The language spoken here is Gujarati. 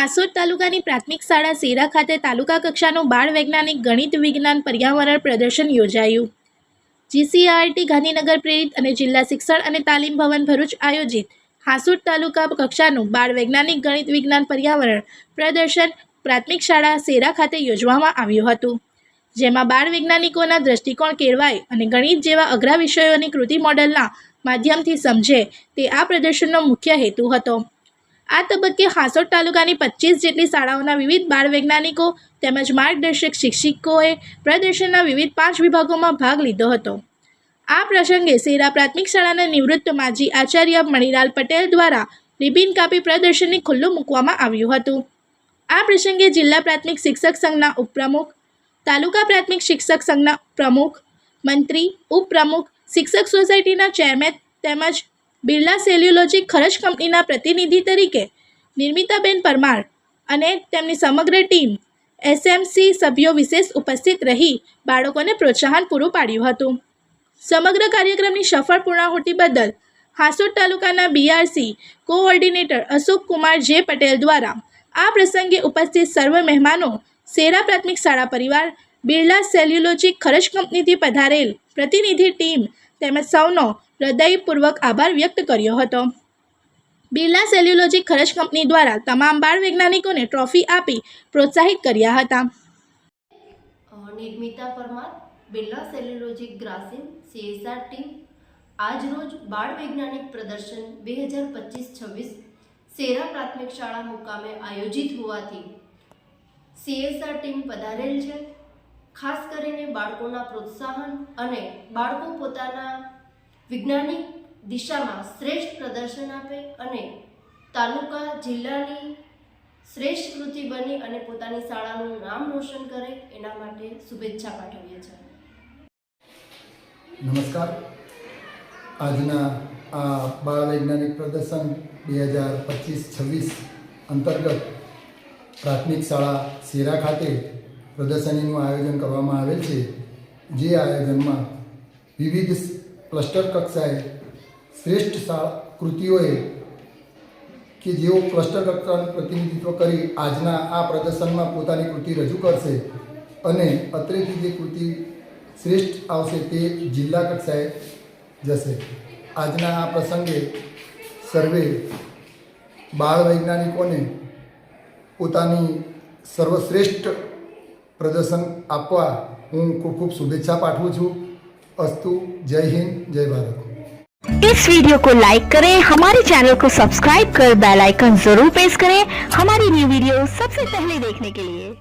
હાસોદ તાલુકાની પ્રાથમિક શાળા સેરા ખાતે તાલુકા કક્ષાનું બાળ વૈજ્ઞાનિક ગણિત વિજ્ઞાન પર્યાવરણ પ્રદર્શન યોજાયું. જીસીઆરટી ગાંધીનગર પ્રેરિત અને જિલ્લા શિક્ષણ અને તાલીમ ભવન ભરૂચ આયોજિત હાસોદ તાલુકા કક્ષાનું બાળ વૈજ્ઞાનિક ગણિત વિજ્ઞાન પર્યાવરણ પ્રદર્શન પ્રાથમિક શાળા સેરા ખાતે યોજવામાં આવ્યું હતું. જેમાં બાળ વૈજ્ઞાનિકોના દ્રષ્ટિકોણ કેળવાય અને ગણિત જેવા અઘરા વિષયોની કૃતિ મોડલના માધ્યમથી સમજે તે આ પ્રદર્શનનો મુખ્ય હેતુ હતો. આ તબક્કે હાંસોટ તાલુકાની પચીસ જેટલી શાળાઓના વિવિધ બાળ વૈજ્ઞાનિકો તેમજ માર્ગદર્શક શિક્ષકોએ પ્રદર્શનના વિવિધ પાંચ વિભાગોમાં ભાગ લીધો હતો. આ પ્રસંગે સેરા પ્રાથમિક શાળાના નિવૃત્ત માજી આચાર્ય મણિલાલ પટેલ દ્વારા રિબિન કાપી પ્રદર્શનને ખુલ્લું મૂકવામાં આવ્યું હતું. આ પ્રસંગે જિલ્લા પ્રાથમિક શિક્ષક સંઘના ઉપપ્રમુખ, તાલુકા પ્રાથમિક શિક્ષક સંઘના પ્રમુખ મંત્રી, ઉપપ્રમુખ, શિક્ષક સોસાયટીના ચેરમેન તેમજ બિરલા સેલ્યુલોજી ખરચ કંપનીના પ્રતિનિધિ તરીકે નિર્મિતાબેન પરમાર અને તેમની સમગ્ર ટીમ એસએમસી સભ્યો વિશેષ ઉપસ્થિત રહી બાળકોને પ્રોત્સાહન પૂરું પાડ્યું હતું. સમગ્ર કાર્યક્રમની સફળ પૂર્ણાહુતિ બદલ હાસોડ તાલુકાના બીઆરસી કોઓર્ડિનેટર અશોક કુમાર જે પટેલ દ્વારા આ પ્રસંગે ઉપસ્થિત સર્વ મહેમાનો, સેરા પ્રાથમિક શાળા પરિવાર, બિરલા સેલ્યુલોજી ખરચ કંપનીથી પધારેલ પ્રતિનિધિ ટીમ તેમજ સૌનો હૃદયપૂર્વક આભાર વ્યક્ત કર્યો હતો. બિરલા સેલ્યુલોજી ખરજ કંપની દ્વારા તમામ બાળ વૈજ્ઞાનિકોને ટ્રોફી આપી પ્રોત્સાહિત કર્યા હતા. Nirmita Parmar, Birla Cellulose Grasim, CSR team, આજરોજ બાળ વૈજ્ઞાનિક પ્રદર્શન બે હજાર પચીસ છવ્વીસ સેરા પ્રાથમિક શાળા મુકામે આયોજિત હોવાથી સીએસઆર ટીમ પધારેલ છે. ખાસ કરીને બાળકોના પ્રોત્સાહન અને બાળકો પોતાના વૈજ્ઞાનિક દિશામાં શ્રેષ્ઠ પ્રદર્શન આપે અને તાલુકા, જિલ્લાની શ્રેષ્ઠ કૃતિ બની અને પોતાની શાળાનું નામ રોશન કરે, એના માટે શુભેચ્છા પાઠવીએ છીએ. નમસ્કાર. આજના આ બાળ વૈજ્ઞાનિક પ્રદર્શન બે હજાર પચીસ છવ્વીસ અંતર્ગત પ્રાથમિક શાળા સેરા ખાતે પ્રદર્શનીનું આયોજન કરવામાં આવેલ છે. જે આયોજનમાં વિવિધ ક્લસ્ટર કક્ષાએ શ્રેષ્ઠ કૃતિઓએ કે જેઓ ક્લસ્ટર કક્ષાનું પ્રતિનિધિત્વ કરી આજના આ પ્રદર્શનમાં પોતાની કૃતિ રજૂ કરશે અને અત્રેથી જે કૃતિ શ્રેષ્ઠ આવશે તે જિલ્લા કક્ષાએ જશે. આજના આ પ્રસંગે સર્વે બાળ વૈજ્ઞાનિકોને પોતાની સર્વશ્રેષ્ઠ પ્રદર્શન આપવા હું ખૂબ ખૂબ શુભેચ્છા પાઠવું છું. अस्तु, जय हिंद, जय भारत। इस वीडियो को लाइक करें, हमारे चैनल को सब्सक्राइब कर बेल आइकन ज़रूर प्रेस करें, हमारी न्यू वीडियो सबसे पहले देखने के लिए।